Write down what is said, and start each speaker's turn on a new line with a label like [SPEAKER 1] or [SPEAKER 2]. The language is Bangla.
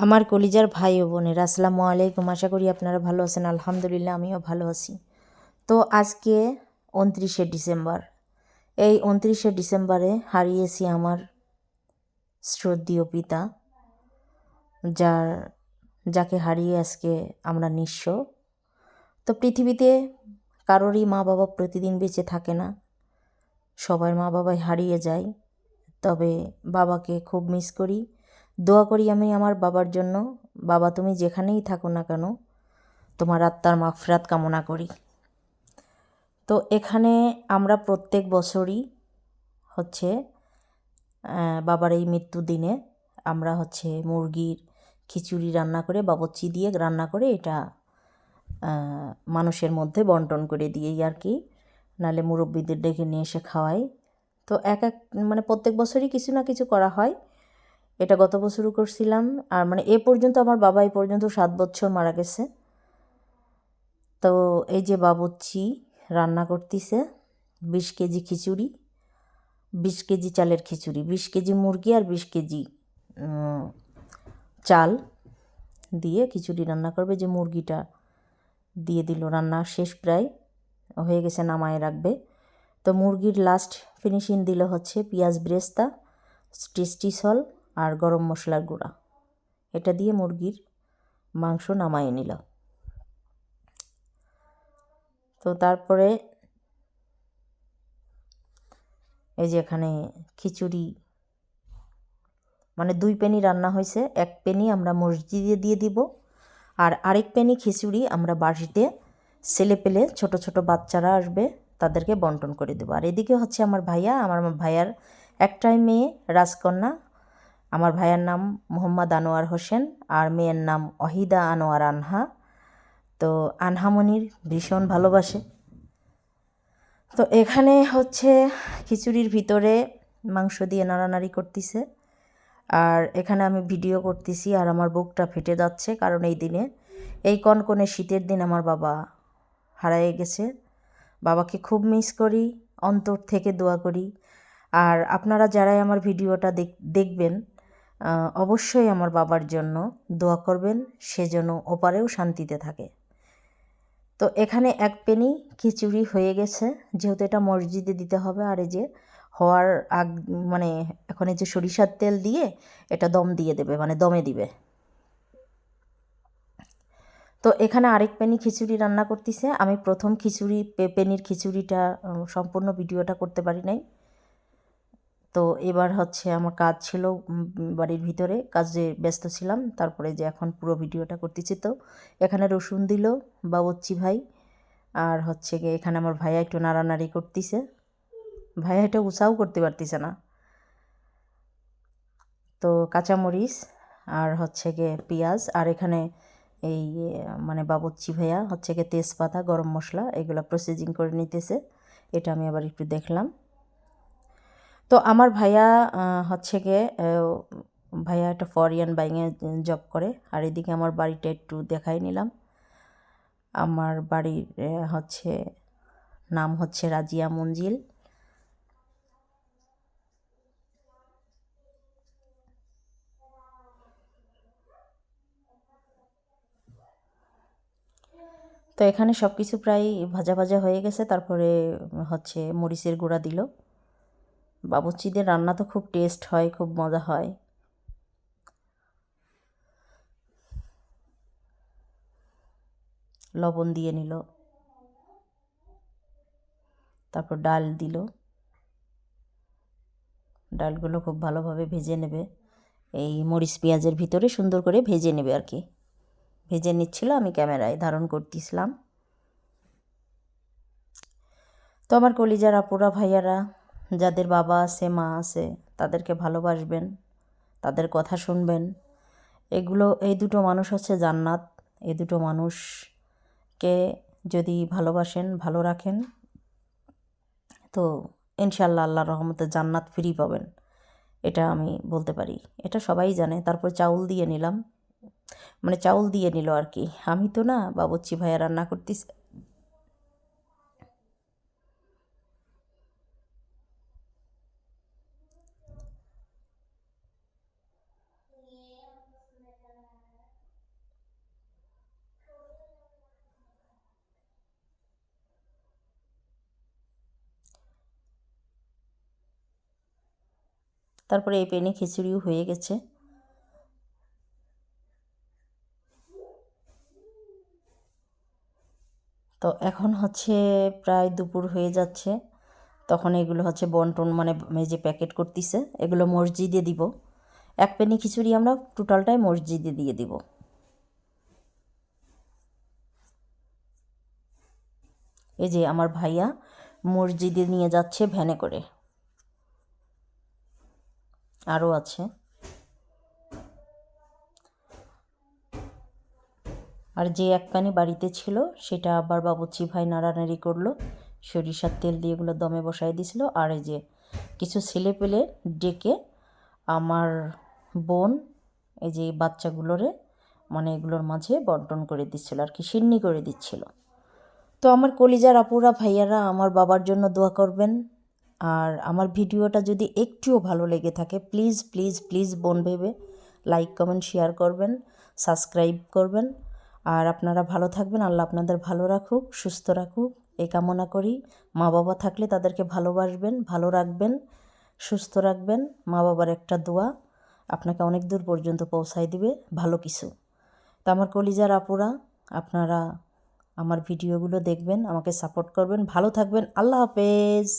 [SPEAKER 1] আমার কলিজার ভাই ও বোনের, আসসালামু আলাইকুম। আশা করি আপনারা ভালো আছেন। আলহামদুলিল্লাহ, আমিও ভালো আছি। তো আজকে উনত্রিশে ডিসেম্বর। এই উনত্রিশে ডিসেম্বরে হারিয়েছি আমার শ্রদ্ধীয় পিতা, যার, যাকে হারিয়ে আজকে আমরা নিঃস্ব। তো পৃথিবীতে কারোরই মা বাবা প্রতিদিন বেঁচে থাকে না। সবার মা বাবাই হারিয়ে যায়। তবে বাবাকে খুব মিস করি। দোয়া করি আমি আমার বাবার জন্য। বাবা, তুমি যেখানেই থাকো না কেন, তোমার আত্মার মাফরাত কামনা করি। তো এখানে আমরা প্রত্যেক বছরই হচ্ছে বাবার এই মৃত্যু দিনে আমরা হচ্ছে মুরগির খিচুড়ি রান্না করে বাবচ্চি দিয়ে রান্না করে এটা মানুষের মধ্যে বন্টন করে দিই আর কি। নালে মুরব্বীদের ডেকে নিয়ে এসে খাওয়াই। তো এক এক মানে প্রত্যেক বছরই কিছু না কিছু করা হয়। এটা গত বছরও করছিলাম। আর মানে এ পর্যন্ত আমার বাবা এই পর্যন্ত সাত বছর মারা গেছে। তো এই যে বাবুচ্ছি রান্না করতেছে, বিশ কেজি খিচুড়ি, বিশ কেজি চালের খিচুড়ি, বিশ কেজি মুরগি আর বিশ কেজি চাল দিয়ে খিচুড়ি রান্না করবে। যে মুরগিটা দিয়ে দিল রান্না শেষ প্রায়, হয়ে গেছে নামায় রাখবে। তো মুরগির লাস্ট ফিনিশিং দিল হচ্ছে পেঁয়াজ ব্রেস্তা, টেস্টি সল আর গরম মশলার গুঁড়া। এটা দিয়ে মুরগির মাংস নামায় নিল। তো তারপরে এই যে এখানে খিচুড়ি মানে দুই পেনি রান্না হয়েছে। এক পেনি আমরা মসজিদে দিয়ে দিব আর আরেক পেনি খিচুড়ি আমরা বাড়িতে ছেলে পেলে ছোট ছোট বাচ্চারা আসবে তাদেরকে বন্টন করে দেবো। আর এদিকে হচ্ছে আমার ভাইয়া, আমার ভাইয়ার একটাই মেয়ে, রাজকন্যা আমার ভাইয়ের নাম মোহাম্মদ আনোয়ার হোসেন আর মেয়ের নাম অহিদা আনোয়ার আনহা। তো আনহামনির ভীষণ ভালোবাসে। তো এখানে হচ্ছে খিচুড়ির ভিতরে মাংস দিয়ে নাড়ানাড়ি করতেছে। আর এখানে আমি ভিডিও করতেছি আর আমার বুকটা ফেটে যাচ্ছে কারণ এই দিনে, এই কনকনে শীতের দিন আমার বাবা হারায়ে গেছে। বাবাকে খুব মিস করি, অন্তর থেকে দোয়া করি। আর আপনারা যারাই আমার ভিডিওটা দেখ, দেখবেন অবশ্যই আমার বাবার জন্য দোয়া করবেন, সে যেন ওপারেও শান্তিতে থাকে। তো এখানে এক পেনি খিচুড়ি হয়ে গেছে, যেহেতু এটা মসজিদে দিতে হবে, আর এই যে হওয়ার আগ মানে এখন এই যে সরিষার তেল দিয়ে এটা দম দিয়ে দেবে মানে দমে দিবে। তো এখানে আরেক পেনি খিচুড়ি রান্না করতেছে। আমি প্রথম খিচুড়ি পেনির খিচুড়িটা সম্পূর্ণ ভিডিওটা করতে পারি নাই। তো এবার হচ্ছে আমার কাজ ছিল বাড়ির ভিতরে কাজে ব্যস্ত ছিলাম। তারপরে যে এখন পুরো ভিডিওটা করতেছি তো, এখানে রসুন দিল বাবচ্চি ভাই। আর হচ্ছে গিয়ে এখানে আমার ভাইয়া একটু নাড়ানাড়ি করতেছে। ভাইয়া এটা উৎসাহ করতে পারতেছে না। তো কাঁচামরিচ আর হচ্ছে গিয়ে পেঁয়াজ আর এখানে এই মানে বাবুচ্চি ভাইয়া হচ্ছে গিয়ে তেজপাতা, গরম মশলা এগুলো প্রসেসিং করে নিতেছে। এটা আমি আবার একটু দেখলাম। তো আমার ভাইয়া হচ্ছে গিয়ে ভাইয়া একটা ফরিয়ান বাইংয়ে জব করে। আর এদিকে আমার বাড়িটা একটু দেখাই নিলাম। আমার বাড়ির হচ্ছে, নাম হচ্ছে রাজিয়া মঞ্জিল। তো এখানে সব কিছু প্রায় ভাজা ভাজা হয়ে গেছে। তারপরে, হচ্ছে, মরিচের গুঁড়া দিল। বাবুর্চিদের রান্না তো খুব টেস্ট হয়, খুব মজা হয়। লবণ দিয়ে নিল। তারপর ডাল দিল। ডালগুলো খুব ভালোভাবে ভেজে নেবে। এই মরিচ পেঁয়াজের ভিতরে সুন্দর করে ভেজে নেবে আর কি। ভেজে নিচ্ছিল, আমি ক্যামেরায় ধারণ করতেছিলাম। তো আমার কলিজার আপুরা, ভাইয়ারা যাদের বাবা আছে, মা আছে, তাদেরকে ভালোবাসবেন, তাদের কথা শুনবেন। এগুলো, এই দুটো মানুষ হচ্ছে জান্নাত। এই দুটো মানুষকে যদি ভালোবাসেন, ভালো রাখেন, তো ইনশাল্লাহ আল্লাহ রহমতে জান্নাত ফ্রি পাবেন। এটা আমি বলতে পারি। এটা সবাই জানে। তারপর চাউল দিয়ে নিলাম। মানে চাউল দিয়ে নিল আর কি। আমি তো না বাবুচ্ছি ভাইয়া রান্না করতেছি। তারপরে এই পেনে খিচুড়িও হয়ে গেছে। তো এখন হচ্ছে প্রায় দুপুর হয়ে যাচ্ছে। তখন এগুলো হচ্ছে বন্টন মানে যে প্যাকেট করতেছে, এগুলো মসজিদে দিব। এক পেনি খিচুড়ি আমরা টোটালটাই মসজিদে দিয়ে দিব। এই যে আমার ভাইয়া মসজিদে নিয়ে যাচ্ছে ভ্যানে করে। আরও আছে। আর যে এক কানি বাড়িতে ছিল, সেটা আবার বাবুচি ভাই নাড়ানাড়ি করল। সরিষার তেল দিয়ে এগুলো দমে বসাই দিছিল আর এই যে কিছু ছেলে পেলে ডেকে আমার বোন, এই যে বাচ্চাগুলোরে মানে এগুলোর মাঝে বন্টন করে দিচ্ছিল, আর কি সিন্নি করে দিচ্ছিল। তো আমার কলিজার আপুরা ভাইয়ারা আমার বাবার জন্য দোয়া করবেন। আর আমার ভিডিওটা যদি একটুও ভালো লেগে থাকে প্লিজ প্লিজ প্লিজ বোন ভেবে লাইক কমেন্ট শেয়ার করবেন সাবস্ক্রাইব করবেন। আর আপনারা ভালো থাকবেন, আল্লাহ আপনাদের ভালো রাখুক, সুস্থ রাখুক। এ কামনা করি, মা বাবা থাকলে তাদেরকে ভালোবাসবেন, ভালো রাখবেন, সুস্থ রাখবেন। মা বাবার একটা দোয়া আপনাকে অনেক দূর পর্যন্ত পৌঁছায় দিবে, ভালো কিছু। তো আমার কলিজার আপুরা, আপনারা আমার ভিডিওগুলো দেখবেন, আমাকে সাপোর্ট করবেন। ভালো থাকবেন, আল্লাহ হাফেজ।